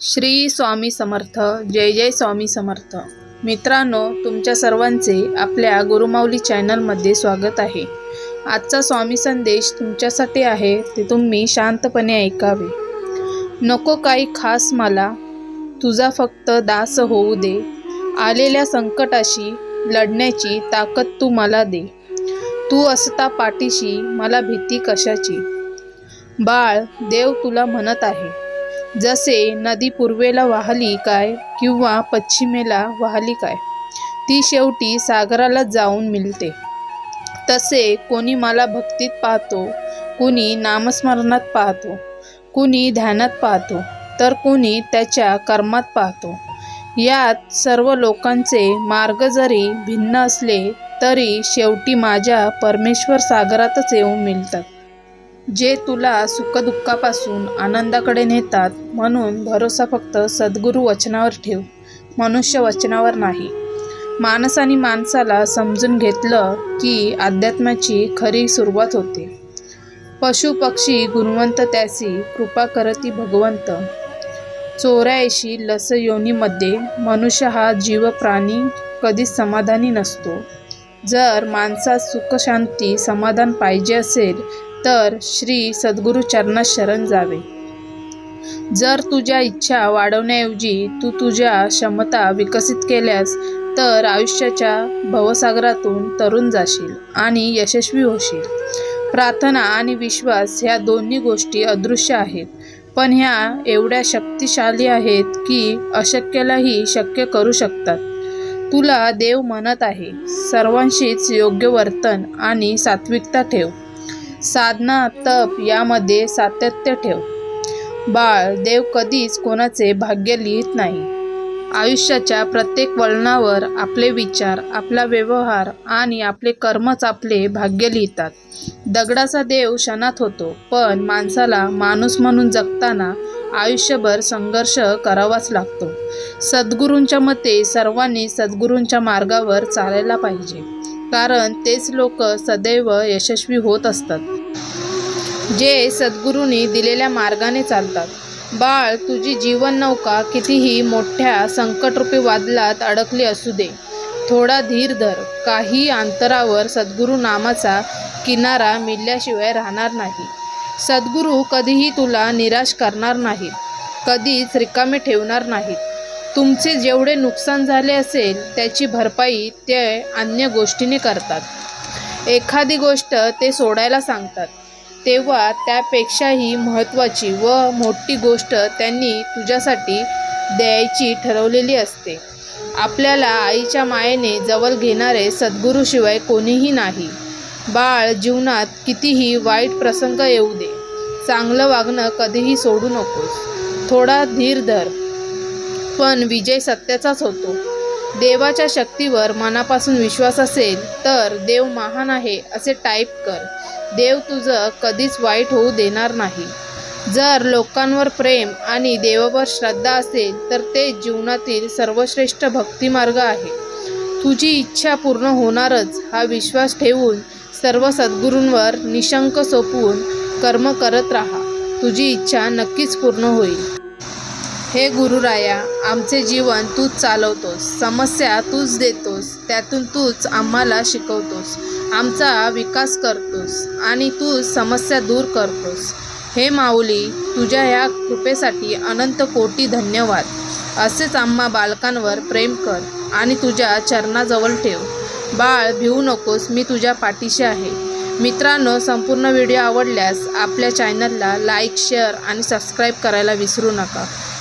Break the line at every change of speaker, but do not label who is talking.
श्री स्वामी समर्थ जय जय स्वामी समर्थ. मित्रांनो तुमच्या सर्वांचे आपल्या गुरुमाऊली चॅनलमध्ये स्वागत आहे. आजचा स्वामी संदेश तुमच्यासाठी आहे ते तुम्ही शांतपणे ऐकावे. नको काही खास मला तुझा फक्त दास होऊ दे. आलेल्या संकटाशी लढण्याची ताकद तू मला दे. तू असता पाठीशी मला भीती कशाची? बाळ देव तुला म्हणत आहे. जसे नदी पूर्वेला वाहली काय किंवा पश्चिमेला वाहली काय? ती शेवटी सागराला जाऊन मिळते. तसे कोणी मला भक्तीत पाहतो कुणी नामस्मरणात पाहतो कुणी ध्यानात पाहतो तर कुणी त्याच्या कर्मात पाहतो. यात सर्व लोकांचे मार्ग जरी भिन्न असले तरी शेवटी माझ्या परमेश्वर सागरातच येऊन मिळतात. जे तुला सुखदुःखापासून आनंदाकडे नेतात म्हणून भरोसा फक्त सद्गुरू वचनावर ठेव मनुष्य वचनावर नाही. माणसाने माणसाला समजून घेतलं की अध्यात्माची खरी सुरुवात होते. पशु पक्षी गुणवंत त्यासी कृपा करती भगवंत. चौऱ्याऐंशी लस योनीमध्ये मनुष्य हा जीव प्राणी कधीच समाधानी नसतो. जर माणसात सुखशांती समाधान पाहिजे असेल तर श्री सद्गुरू चरणात शरण जावे. जर तुझ्या इच्छा वाढवण्याऐवजी तू तुझ्या क्षमता विकसित केल्यास तर आयुष्याच्या भवसागरातून तरुण जाशील आणि यशस्वी होशील. प्रार्थना आणि विश्वास ह्या दोन्ही गोष्टी अदृश्य आहेत पण ह्या एवढ्या शक्तिशाली आहेत की अशक्यालाही शक्य करू शकतात. तुला देव म्हणत आहे सर्वांशीच योग्य वर्तन आणि सात्विकता ठेव. साधना तप यामध्ये सातत्य ठेव. बाळ देव कधीच कोणाचे भाग्य लिहित नाही. आयुष्याच्या प्रत्येक वळणावर आपले विचार आपला व्यवहार आणि आपले कर्मच आपले भाग्य लिहितात. दगडाचा देव क्षणात होतो पण माणसाला माणूस म्हणून जगताना आयुष्यभर संघर्ष करावाच लागतो. सद्गुरूंच्या मते सर्वांनी सद्गुरूंच्या मार्गावर चालायला पाहिजे. कारण तेच लोक सदैव यशस्वी होत असतात. जे सद्गुरूंनी दिलेल्या मार्गाने चालतात. बाळ तुझी जीवन नौका कितीही मोठ्या संकटरूपी वादलात अडकली असू दे. थोडा धीर धर. काही अंतरावर सद्गुरू नामाचा किनारा मिळल्याशिवाय राहणार नाही. सद्गुरू कधीही तुला निराश करणार नाहीत. कधीच रिकामे ठेवणार नाहीत. तुमचे जेवढे नुकसान झाले असेल त्याची भरपाई ते अन्य गोष्टीने करतात. एखादी गोष्ट ते सोडायला सांगतात. तेव्हा त्यापेक्षाही महत्त्वाची व मोठी गोष्ट त्यांनी तुझ्यासाठी द्यायची ठरवलेली असते. आपल्याला आईच्या मायेने जवळ घेणारे सद्गुरूशिवाय कोणीही नाही. बाळ जीवनात कितीही वाईट प्रसंग येऊ दे. चांगलं वागणं कधीही सोडू नकोस. थोडा धीर धर. पण विजय सत्याचाच होतो. देवाच्या शक्तीवर मनापासून विश्वास असेल तर देव महान आहे असे टाईप कर. देव तुझं कधीच वाईट होऊ देणार नाही. जर लोकांवर प्रेम आणि देवावर श्रद्धा असेल तर ते जीवनातील सर्वश्रेष्ठ भक्तिमार्ग आहे. तुझी इच्छा पूर्ण होणारच हा विश्वास ठेवून सर्व सद्गुरूंवर निशंक सोपवून कर्म करत राहा. तुझी इच्छा नक्कीच पूर्ण होईल. हे गुरुराया आमचे जीवन तूच चालवतोस. समस्या तूच देतोस. त्यातून तूच आम्हाला शिकवतोस. आमचा विकास करतोस आणि तूच समस्या दूर करतोस. हे माऊली तुझ्या ह्या कृपेसाठी अनंत कोटी धन्यवाद. असेच आम्हा बालकांवर प्रेम कर आणि तुझ्या चरणाजवळ ठेव. बाळ भिवू नकोस मी तुझ्या पाठीशी आहे. मित्रांनो संपूर्ण व्हिडिओ आवडल्यास आपल्या चॅनलला लाईक शेअर आणि सबस्क्राईब करायला विसरू नका.